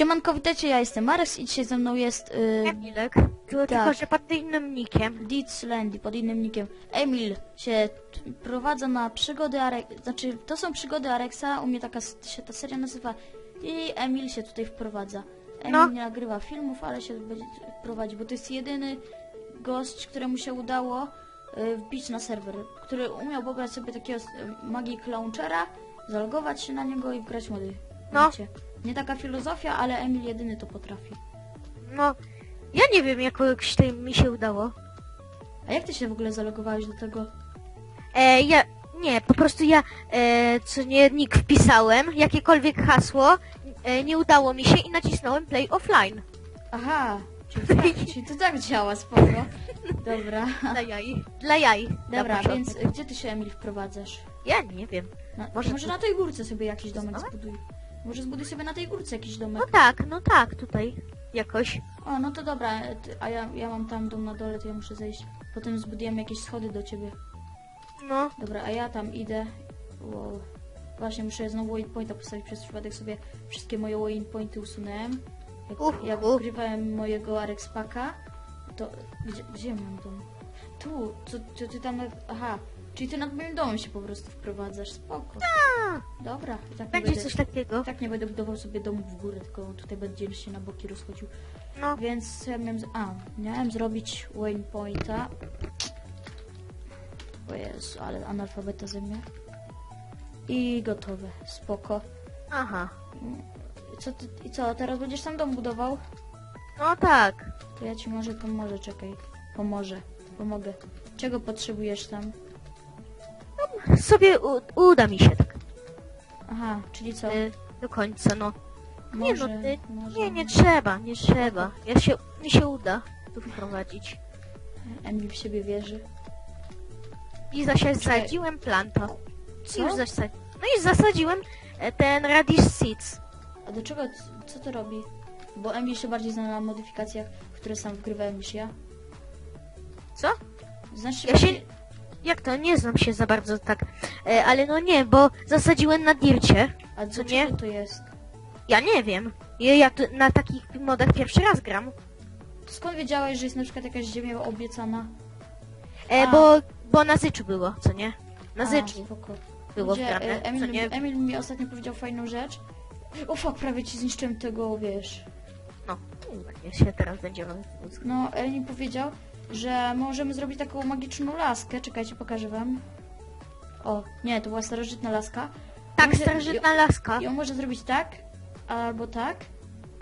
Siemanko, witajcie, ja jestem Marek i dzisiaj ze mną jest y, Emilek, tylko, tylko że pod innym nikiem. Deeds Landy pod innym nickiem. Emil się prowadza na przygody Arek... Znaczy, to są przygody Areksa, u mnie taka się ta seria nazywa i Emil się tutaj wprowadza. Emil No. nie nagrywa filmów, ale się będzie bo to jest jedyny gość, któremu się udało y, wbić na serwer, który umiał pobrać sobie takiego s- Magic Launchera, zalogować się na niego i wgrać mody. No. Wiecie? Nie taka filozofia, ale Emil jedyny to potrafi. No, ja nie wiem, jakoś to mi się udało. A jak ty się w ogóle zalogowałeś do tego? E, ja, nie, po prostu ja, e, co nie, nick wpisałem, jakiekolwiek hasło, e, nie udało mi się i nacisnąłem play offline. Aha, czyli tak, czyli to tak działa, spoko. Dobra. Dla jaj. Dla jaj. Dobra, początek. więc gdzie ty się, Emil, wprowadzasz? Ja nie wiem. Na, może Może na tej górce sobie jakiś domek zbuduj. Może zbuduj sobie na tej górce jakiś No domek. tak, no tak, tutaj. Jakoś. O, no to dobra, ty- a ja, ja mam tam dom na dole, to ja muszę zejść. Potem zbudujemy jakieś schody do ciebie. No, Dobra, a ja tam idę. Wow. Właśnie muszę znowu waypointa postawić, przez przypadek sobie wszystkie moje waypointy usunąłem. Jak, Uch, jak ukrywałem mojego Arex Paka, to... Gdzie, gdzie mam dom? Tu, co, co ty tam... nad- Aha, czyli ty nad moim domem się po prostu wprowadzasz, spoko. a, Dobra, i tak nie będzie będę, coś takiego. tak nie będę budował sobie domu w górę, tylko tutaj będzie się na boki rozchodził. No, Więc ja miałem... Z... A, miałem zrobić waypointa. O Jezu, ale analfabeta ze mnie. I gotowe, spoko. aha. I co, ty, I co, teraz będziesz sam dom budował? No tak. To ja ci może pomoże, czekaj. Pomoże, pomogę. Czego potrzebujesz tam? Sobie u, uda mi się tak. Aha, czyli co? e, do końca, no. nie, Może, no ty- może... Nie, nie trzeba, nie trzeba. Ja się, mi się uda tu wprowadzić. Emil w siebie wierzy. I zasadziłem planta. Co? Już zasad... No i zasadziłem e, ten radish seeds. A do czego, co to robi? Bo Emil się bardziej zna na modyfikacjach, które sam wgrywałem niż ja. Co? Znaczy, Ja się- Jak to? Nie znam się za bardzo tak. E, ale no nie, bo zasadziłem na dircie. A co nie? to jest? Ja nie wiem. Ja, ja tu na takich modach pierwszy raz gram. To skąd wiedziałeś, że jest na przykład jakaś ziemia obiecana? E, A. bo, bo na zyczu było, co nie? Na A, zyczu spoko. było Gdzie, wgrane, e, co Emil, nie? Emil mi ostatnio powiedział fajną rzecz. O fuck, prawie ci zniszczyłem tego, wiesz. No, nie się teraz będziemy... No, Emil powiedział, że możemy zrobić taką magiczną laskę. Czekajcie, pokażę wam. O, nie, to była starożytna laska. Tak, Może- starożytna laska. Ją można zrobić tak, albo tak,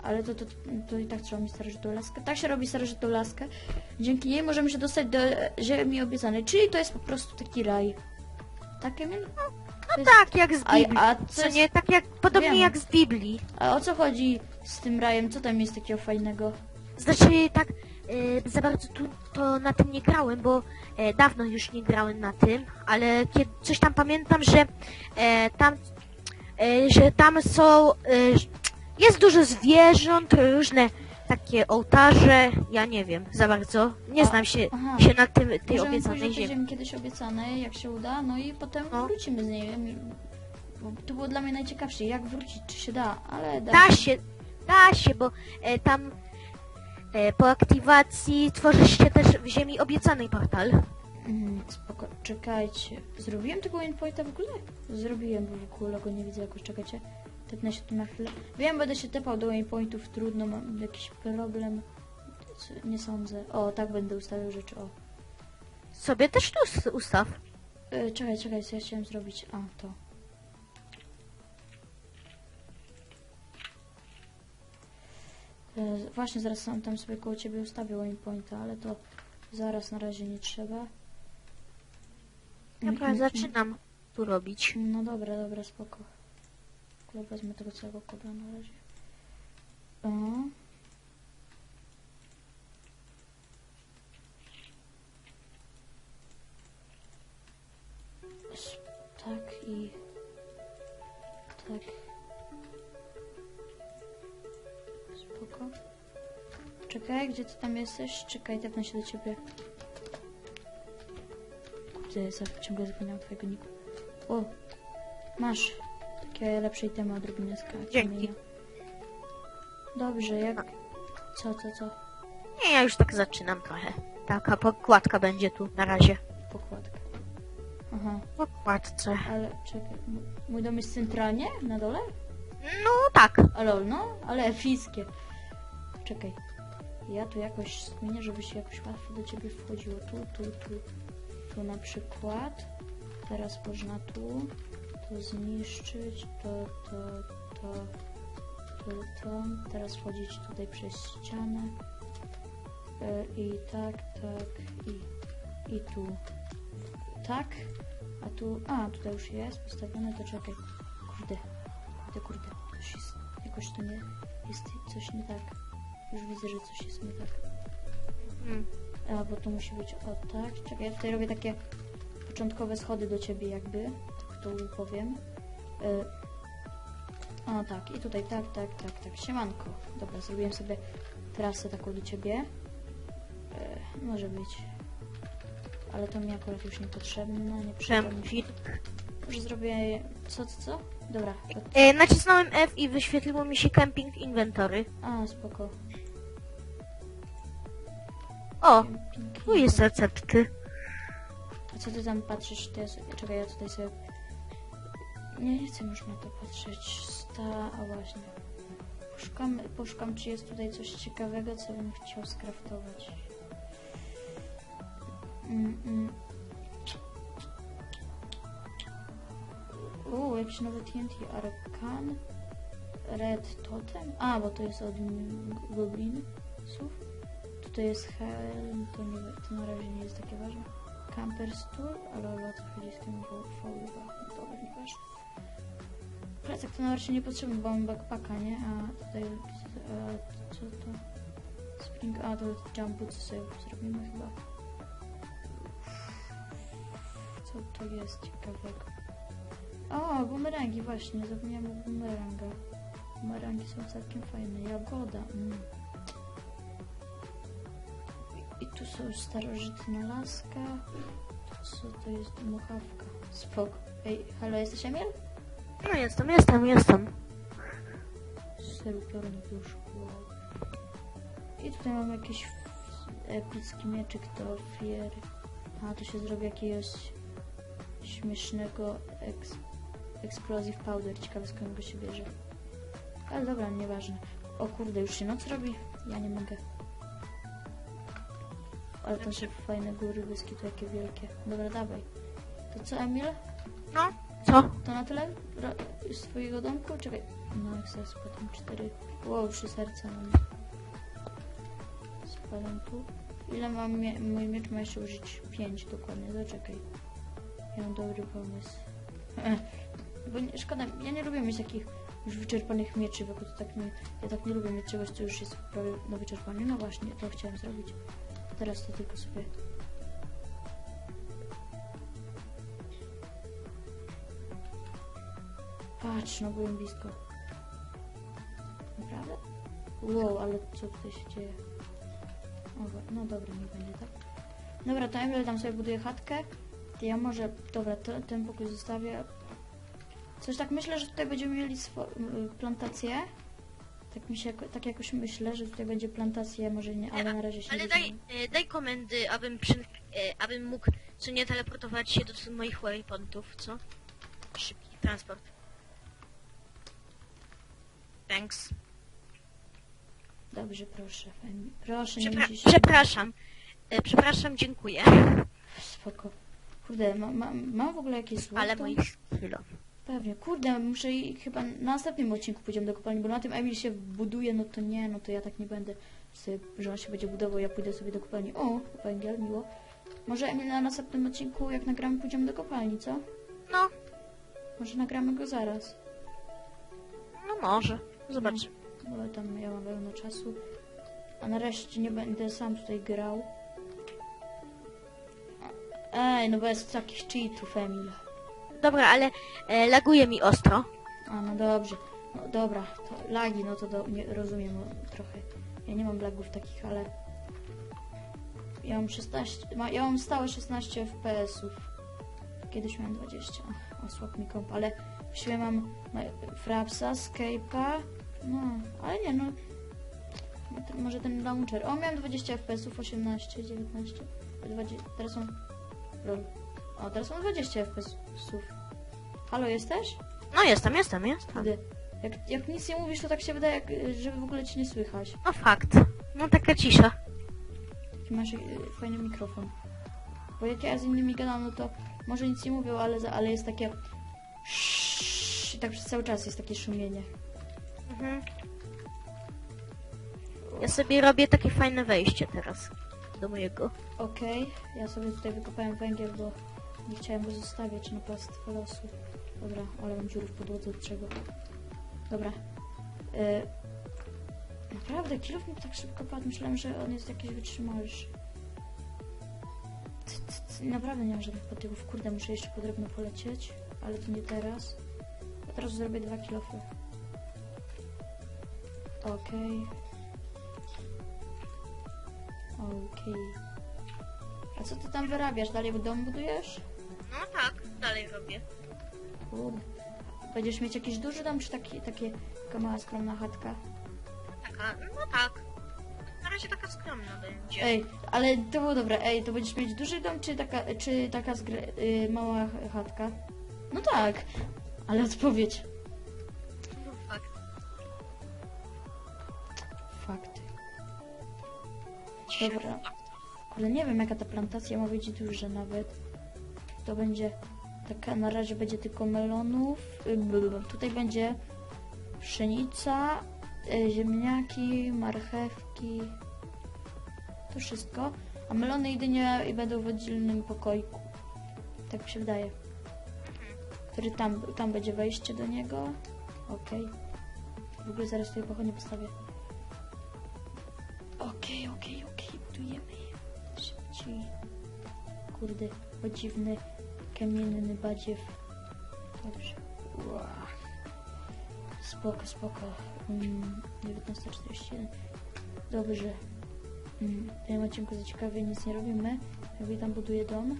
ale to, to, to i tak trzeba mieć starożytną laskę. Tak się robi starożytną laskę. Dzięki niej możemy się dostać do ziemi obiecanej, czyli to jest po prostu taki raj. Tak, Emil? No tak, jak z A, Biblii. a, co Co jest, nie? Tak jak, podobnie Wiem. jak z Biblii. a o co chodzi z tym rajem? Co tam jest takiego fajnego? Znaczy tak e, za bardzo tu to na tym nie grałem, bo e, dawno już nie grałem na tym, ale kiedy coś tam pamiętam, że e, tam e, że tam są e, jest dużo zwierząt, różne takie ołtarze, ja nie wiem za bardzo, nie znam się, aha. się na tym, tej Możemy obiecanej ziemi. ziemi kiedyś obiecanej, jak się uda, no i potem No. wrócimy z niej. Bo to było dla mnie najciekawsze, jak wrócić, czy się da, ale da. Da się, da się, bo e, tam po aktywacji tworzy się też w ziemi obiecanej portal. Mm, spoko, czekajcie. Zrobiłem tego endpointa w ogóle? Zrobiłem, bo w ogóle go nie widzę jakoś, czekajcie. Tepnę się tu na chwilę. Wiem, będę się tepał do endpointów, trudno, mam jakiś problem. Nie sądzę. O, tak będę ustawiał rzeczy, o. Sobie też tu ustaw. E, czekaj, czekaj, co ja chciałem zrobić? A, to. E, właśnie, zaraz sam tam sobie koło ciebie ustawię endpointa, ale to zaraz na razie nie trzeba. Dobra, Mm, mm, zaczynam tu robić. No dobra, dobra, spoko. Tylko wezmę tego całego kobra na razie. O. Czekaj, gdzie ty tam jesteś? Czekaj, tepnę się do ciebie. Kurde, ciągle zapominam twojego niku. O, masz takie lepsze itemy odrobinę Dzięki. Dobrze, jak... Co, co, co? Nie, ja już tak zaczynam trochę. Taka pokładka będzie tu na razie. Pokładka. Aha, Pokładce. ale czekaj. Mój dom jest centralnie? Na dole? No tak. A lol, no, ale epickie. Czekaj. Ja tu jakoś zmienię, żeby się jakoś łatwo do ciebie wchodziło. Tu, tu, tu. Tu na przykład. Teraz można tu. To zniszczyć. To, to, to. To, to. Teraz wchodzić tutaj przez ścianę. E, I tak, tak. I, I tu. Tak. A tu. A, tutaj już jest postawione, to czekaj. Kurde. Kurde, kurde. Coś jest. Jakoś to nie. Jest coś nie tak. Już widzę, że coś jest nie tak. Mm. A, bo to musi być o tak. Czekaj, ja tutaj robię takie początkowe schody do ciebie jakby. Tak to powiem. Y... O tak, i tutaj tak, tak, tak, tak. Siemanko. Dobra, zrobiłem sobie trasę taką do ciebie. Y... Może być. Ale to mi akurat już niepotrzebne, nie przyda mi się. Przemfil. Może zrobię... Co, co, co? Dobra. To... E, nacisnąłem F i wyświetliło mi się camping inventory. A, spoko. O, tu jest recepty. A co ty tam patrzysz? Ja sobie, czekaj, ja tutaj sobie... Nie, nie chcę już na to patrzeć. Sta... A właśnie. Poszukam, poszukam, czy jest tutaj coś ciekawego, co bym chciał skraftować. Mm, mm. Jakiś nowy TNT. Arkan. Red Totem. A, bo to jest od mm, Tutaj jest Helm, to, nie, to na razie nie jest takie ważne. Camper Stool, ale o co chodzi z tym? No dobra, nieważne. Plecak to na razie niepotrzebny, bo mam backpacka, nie? A tutaj, a, co to? Spring, a to jump boots sobie zrobimy chyba. Co to jest ciekawego? O, bumerangi właśnie, zapomniałam o bumerangach. Bumerangi są całkiem fajne. Jagoda, mm. I tu są starożytna laska. Co to jest dmuchawka? Spoko. Ej, halo, jesteś Emil? No jestem, jestem, jestem. Seru piorun już. Wow. I tutaj mam jakiś epicki mieczyk do ofiary. A, tu się zrobi jakiegoś śmiesznego eks explosive powder. Ciekawe skąd go się bierze. Ale dobra, nieważne. O kurde, już się noc robi? Ja nie mogę. Ale to są fajne góry, wyski, to jakie wielkie. Dobra, dawaj. To co, Emil? No, co? To na tyle Ro- z twojego domku? Czekaj. No, jak sobie spadam cztery. Wow, trzy serca mam. Spadam tu. Ile mam mie- mój miecz ma jeszcze użyć? Pięć dokładnie, zaczekaj. Ja mam dobry pomysł. Bo nie, szkoda, ja nie lubię mieć takich już wyczerpanych mieczy, bo to tak nie, ja tak nie lubię mieć czegoś, co już jest prawie do wyczerpania. No właśnie, to chciałem zrobić. Teraz to tylko sobie Patrz, no byłem blisko. Naprawdę? Wow, ale co tutaj się dzieje? No dobra, nie będzie tak. Dobra, to Emil tam sobie buduje chatkę. To ja może, dobra, to, ten pokój zostawię. Coś tak myślę, że tutaj będziemy mieli plantację. Tak mi się, jako- tak jakoś myślę, że tutaj będzie plantacja, może nie, ale na razie się Ale nie daj, e, daj komendy, abym, przy, e, abym mógł co nie teleportować się do moich waypointów, co? Szybki transport. Thanks. Dobrze, proszę. Proszę, nie Przepra- musisz... przepraszam. E, przepraszam, dziękuję. Spoko. Kurde, ma, ma, mam w ogóle jakieś złoto? Ale moich chwilą. Pewnie, kurde, muszę i chyba na następnym odcinku pójdziemy do kopalni, bo na tym Emil się buduje, no to nie, no to ja tak nie będę sobie, że on się będzie budował, ja pójdę sobie do kopalni. O, węgiel, miło. Może Emil na następnym odcinku, jak nagramy, pójdziemy do kopalni, co? No, Może nagramy go zaraz, no może. Zobacz. bo tam ja mam pełno czasu. A nareszcie nie będę sam tutaj grał. Ej, no bez takich cheatów, Emil. Dobra, ale e, laguje mi ostro. A, no dobrze. No dobra, to lagi, no to do, nie, rozumiem no, trochę. Ja nie mam lagów takich, ale... Ja mam 16... Ma, ja mam stałe 16 FPS-ów. Kiedyś miałem 20. O, osłab mi komp, ale w siebie mam ma- Frapsa, Skype'a, no, ale nie, no... To Może ten launcher. O, miałem 20 FPS-ów, 18, 19, 20. Teraz. Lol. O, teraz mam 20 FPS-ów. Halo, jesteś? No jestem, jestem, jestem. Wtedy. Jak, jak nic nie mówisz, to tak się wydaje, jak, żeby w ogóle ci nie słychać. No fakt. No taka cisza. Taki masz y, fajny mikrofon. Bo jak ja z innymi gadam, no to może nic nie mówią, ale, za- ale jest takie... I tak przez cały czas jest takie szumienie. Mhm. Ja sobie robię takie fajne wejście teraz. Do mojego. Okej, ja sobie tutaj wykopałem węgiel, bo nie chciałem go zostawiać na pastwę losu. Dobra, ale mam dziurę w podłodze od czego. Dobra. E, naprawdę, kilof mi tak szybko padł. Myślałem, że on jest jakiś wytrzymalszy. Naprawdę nie mam żadnych potygów. Kurde, muszę jeszcze po drewno polecieć, ale to nie teraz. Ja teraz zrobię dwa kilofy. Okej. Okej. A co ty tam wyrabiasz? Dalej dom budujesz? No tak, dalej robię. Kurde. Będziesz mieć jakiś duży dom, czy taki, takie, taka mała, skromna chatka? Taka, no tak. Na razie taka skromna będzie. Ej, ale to było dobre. Ej, to będziesz mieć duży dom, czy taka, czy taka y, mała ch- chatka? No tak, ale odpowiedź. No fakt. Fakty. Dobra. Ale nie wiem, jaka ta plantacja ma być duża nawet. To będzie taka, na razie będzie tylko melonów. y. Tutaj będzie pszenica, y, ziemniaki, marchewki. To wszystko. A melony jedynie i będą w oddzielnym pokoiku. Tak mi się wydaje. Który tam, tam będzie wejście do niego. Okej. W ogóle zaraz tutaj pochodnie postawię. Okej, okej, okej, budujemy. Szybciej. Kurde, podziwny, kamienny badziew. Dobrze. Spoko, spoko. Mm, 19.41. Dobrze. Mm, w tym odcinku za ciekawie nic nie robimy. Ja tam buduję dom.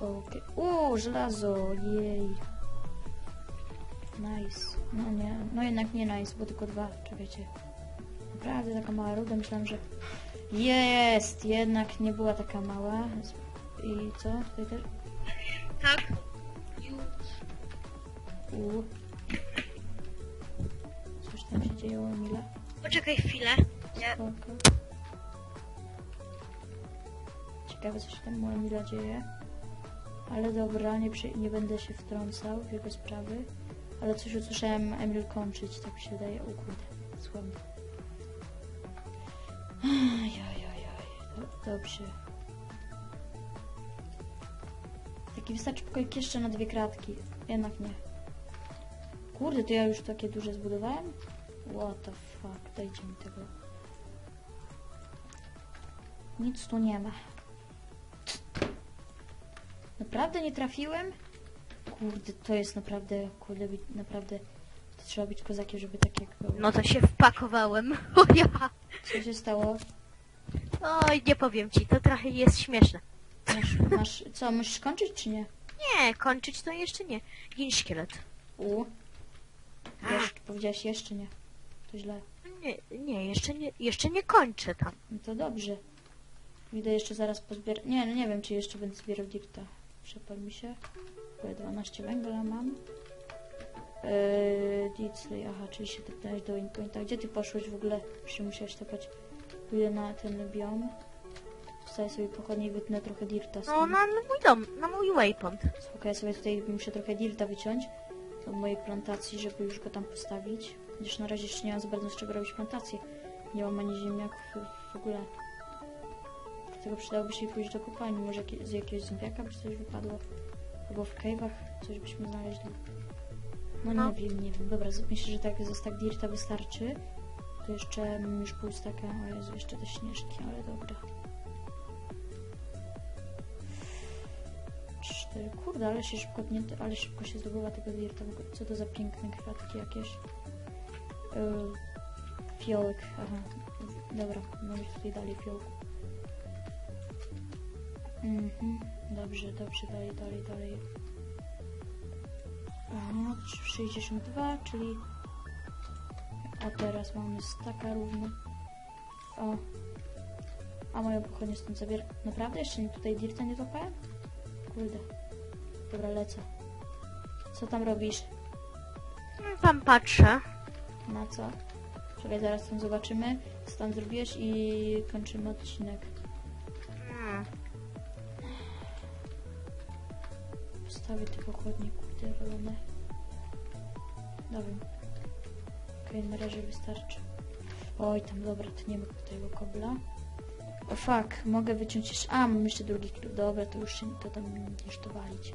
Okej. O, żelazo, jej. Nice. No nie, no jednak nie nice, bo tylko dwa, czekajcie. Naprawdę taka mała ruda, myślałam, że... Jest! Jednak nie była taka mała. I co? Tutaj też? Tak. U. Coś tam się dzieje, Emila. Poczekaj chwilę. Nie. Spoko. Ciekawe, co się tam u Emila dzieje. Ale dobra, nie, przy, nie będę się wtrącał w jego sprawy. Ale coś usłyszałem Emil kończyć, tak mi się wydaje. O kurde, słabo. Ajajajaj. Do- Dobrze. Taki wystarczy pokoik jeszcze na dwie kratki. Jednak nie. Kurde, to ja już takie duże zbudowałem? What the fuck, dajcie mi tego. Nic tu nie ma. Naprawdę nie trafiłem? Kurde, to jest naprawdę, kurde, naprawdę, to trzeba być kozakiem, żeby tak jak było. No to się wpakowałem. O ja. Co się stało? Oj, nie powiem ci, to trochę jest śmieszne. Masz, masz, co, musisz kończyć czy nie? Nie, kończyć to jeszcze nie. Gin szkielet. U. Jeszcze, powiedziałaś jeszcze nie. To źle. Nie, nie, jeszcze nie, jeszcze nie kończę tam. No to dobrze. Idę jeszcze zaraz pozbierać. Nie, no nie wiem, czy jeszcze będę zbierał dikta. Przepal mi się. Bo 12 węgla mam. Eee, Dicley, aha, czyli się tepnąłeś do Inpointa. Gdzie ty poszłeś w ogóle? Się musiałeś tepać. Pójdę na ten biom. Wstaję sobie pochodnie i wytnę trochę dirta No, na mój dom, na mój waypoint. Spoko, ja sobie tutaj muszę trochę dirta wyciąć od mojej plantacji, żeby już go tam postawić. Chociaż na razie jeszcze nie mam za bardzo z czego robić plantację. Nie mam ani ziemniaków w ogóle. Dlatego przydałoby się pójść do kopalni. Może z jakiegoś zombiaka by coś wypadło. Albo w cave'ach coś byśmy znaleźli. No, No. nie wiem, nie wiem. Dobra, myślę, że tak ze stack dirta wystarczy. To jeszcze mam już pół staka. O Jezu, jeszcze te śnieżki, ale dobra. Cztery. Kurde, ale się szybko, nie, ale szybko się zdobywa tego dirta. Co to za piękne kwiatki jakieś. Yy, fiołek, aha. Dobra, no i tutaj dalej fiołku. Mhm, dobrze, dobrze, dalej, dalej, dalej. Aha, 62, czyli A teraz mamy staka równo. O. A moją pochodnię stąd zabiera. Naprawdę? Jeszcze nie tutaj dirta nie złapałem? Kurde. Dobra, lecę. Co tam robisz? No, Tam patrzę. Na co? Czekaj, zaraz tam zobaczymy. Co tam zrobiłeś i kończymy odcinek. Postawię te pochodnie, Dobra. Okej, na razie wystarczy. Oj, tam dobra, to nie ma tego kobla. O fuck, mogę wyciąć jeszcze... A, mam jeszcze drugi klucz. Dobra, to już się to tam będziesz to walić.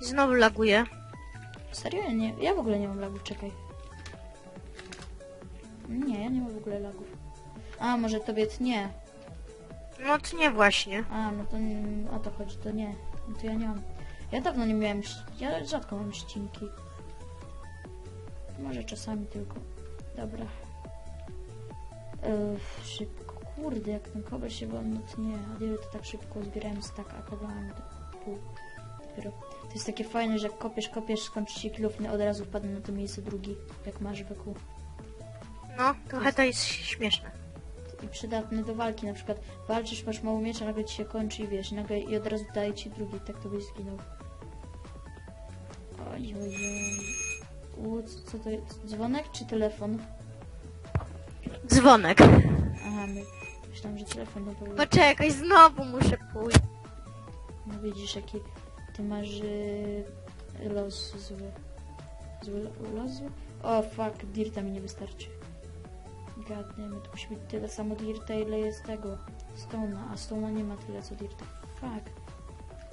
I znowu laguje. Serio? Ja Nie, ja w ogóle nie mam lagów, czekaj. Nie, ja nie mam w ogóle lagów. A, może tobie tnie. No to nie właśnie. A, no to nie, o to chodzi, to nie. No to ja nie mam. Ja dawno nie miałem, ja rzadko mam ścinki. Może czasami tylko. Dobra. Yy, szybko, kurde, jak ten kobel się wolno tnie. A ile to tak szybko zbierałem z tak, a mam do pół. Dopiero. To jest takie fajne, że jak kopiesz, kopiesz, skończy się kilów, od razu wpadnie na to miejsce drugi, jak masz wokół. No, trochę to jest śmieszne. i przydatny do walki. Na przykład walczysz, masz mało miecza, nagle ci się kończy i wiesz, nagle i od razu daje ci drugi, tak to byś zginął. Oj, oj, co- co to jest? Dzwonek czy telefon? Dzwonek. Aha, my, myślałam, że telefon no był. Poczekaj, znowu muszę pójść. No widzisz, jaki ty masz yy, los zły. Zły lo- los zły? O, fuck, dirta mi nie wystarczy. Gadniemy, to musi być tyle samo dirta, ile jest tego. Stona, a Stona nie ma tyle co dirta. Fuck.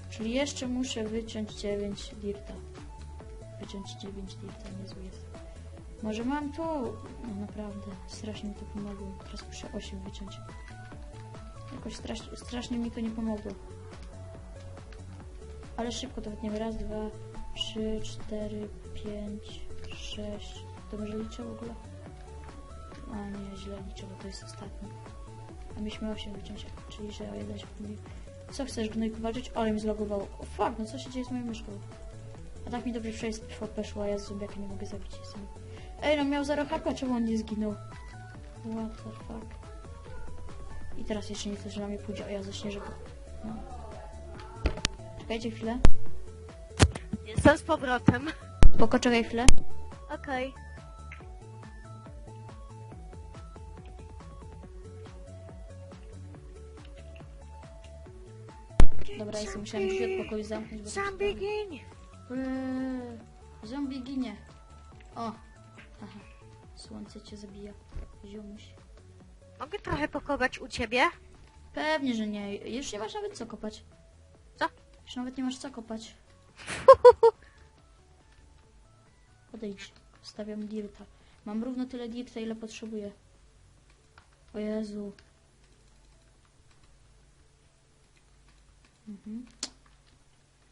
Czyli jeszcze muszę wyciąć 9 dirta. Wyciąć 9 dirta, niezły jest. Może mam tu? No naprawdę, strasznie mi to pomogło. Teraz muszę 8 wyciąć. Jakoś strasz, strasznie mi to nie pomogło. Ale szybko to wytniemy. Raz, dwa, trzy, cztery, pięć, sześć. To może liczę w ogóle? A nie, źle liczę, bo to jest ostatni. A mieliśmy 8 wyciąć, czyli że o jeden się. Co chcesz, gnojku walczyć? Ale mi zlogowało. O fuck, no co się dzieje z moją myszką? A tak mi dobrze przejść PvP szło, a ja z zombiaka nie mogę zabić. Jestem... Ej, no miał 0 HP, czemu on nie zginął? What the fuck? I teraz jeszcze nie chcę, że na mnie pójdzie, a ja zaśnieżę go. No. Czekajcie chwilę. Jestem z powrotem. Poko, czekaj chwilę. Okej. Dobra, jestem, musiałem drzwi od pokoju zamknąć, bo... Sam begin. Eee, Zombie ginie. O. Aha. Słońce cię zabija. Ziomuś. Mogę trochę pokopać u ciebie? Pewnie, że nie. Już nie masz nawet co kopać. Co? Już nawet nie masz co kopać. Podejdź. Stawiam dirta. Mam równo tyle dirta, ile potrzebuję. O Jezu. Mhm.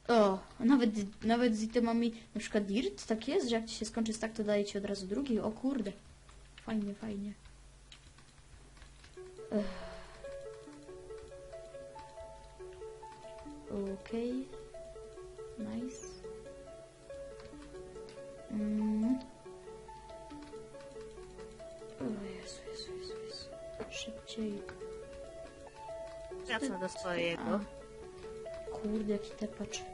O, nawet, nawet z itemami, na przykład dirt, tak jest, że jak ci się skończy tak, to daje ci od razu drugi. O kurde. Fajnie, fajnie. Okej. Nice. Mm. O Jezu, Jezu, Jezu, Jezu. Szybciej. Wracam do swojego. A. Kurde, jaki tepacz.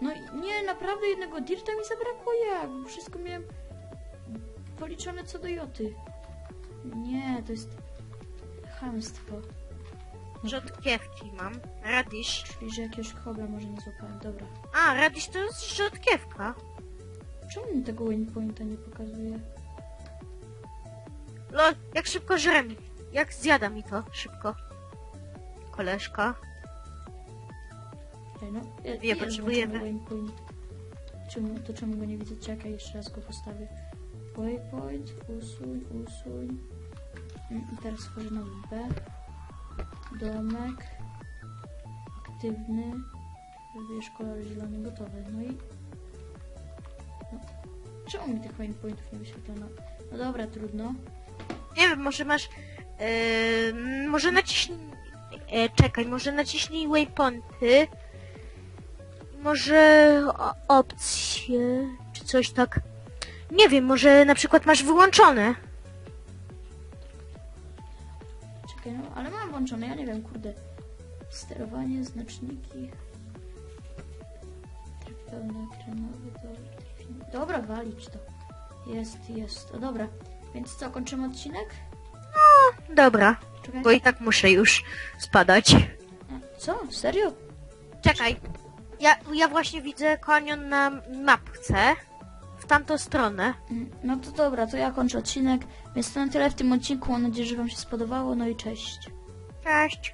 No nie, naprawdę jednego dirta mi zabrakło jak? Bo Wszystko miałem policzone co do joty. Nie, to jest chamstwo. Rzodkiewki mam. Radisz. Czyli, że jakiegoś kobla może nie złapałem. Dobra. A, radisz to jest rzodkiewka. Czemu mi tego waypointa nie pokazuje? Lol, jak szybko żre mi. Jak zjada mi to szybko. Koleżka. Ej, no, ja, Nie, jest potrzebujemy. Waypoint. Czemu, to czemu go nie widzę? Czekaj, jeszcze raz go postawię. Waypoint, usuń, usuń. Mm, I teraz wchodzę na B. Domek. Aktywny. Wybierz kolor zielony, gotowy. No i... No. Czemu mi tych waypointów nie wyświetla? No, dobra, trudno. Nie wiem, może masz... Yy, może naciśnij... E, czekaj, może naciśnij waypointy. Może opcje... Czy coś tak... Nie wiem, może na przykład masz wyłączone. Czekaj, no, ale mam włączone, ja nie wiem, kurde. Sterowanie, znaczniki. Tryb pełnoekranowy, dobra. Dobra, walić to. Jest, jest. O, dobra. Więc co, kończymy odcinek? Dobra, Czekaj. bo i tak muszę już spadać. A, Co? Serio? Czekaj. Ja, ja właśnie widzę kanion na mapce. W tamtą stronę. Mm, No to dobra, to ja kończę odcinek. Więc to na tyle w tym odcinku. Mam nadzieję, że Wam się spodobało. No i cześć. Cześć.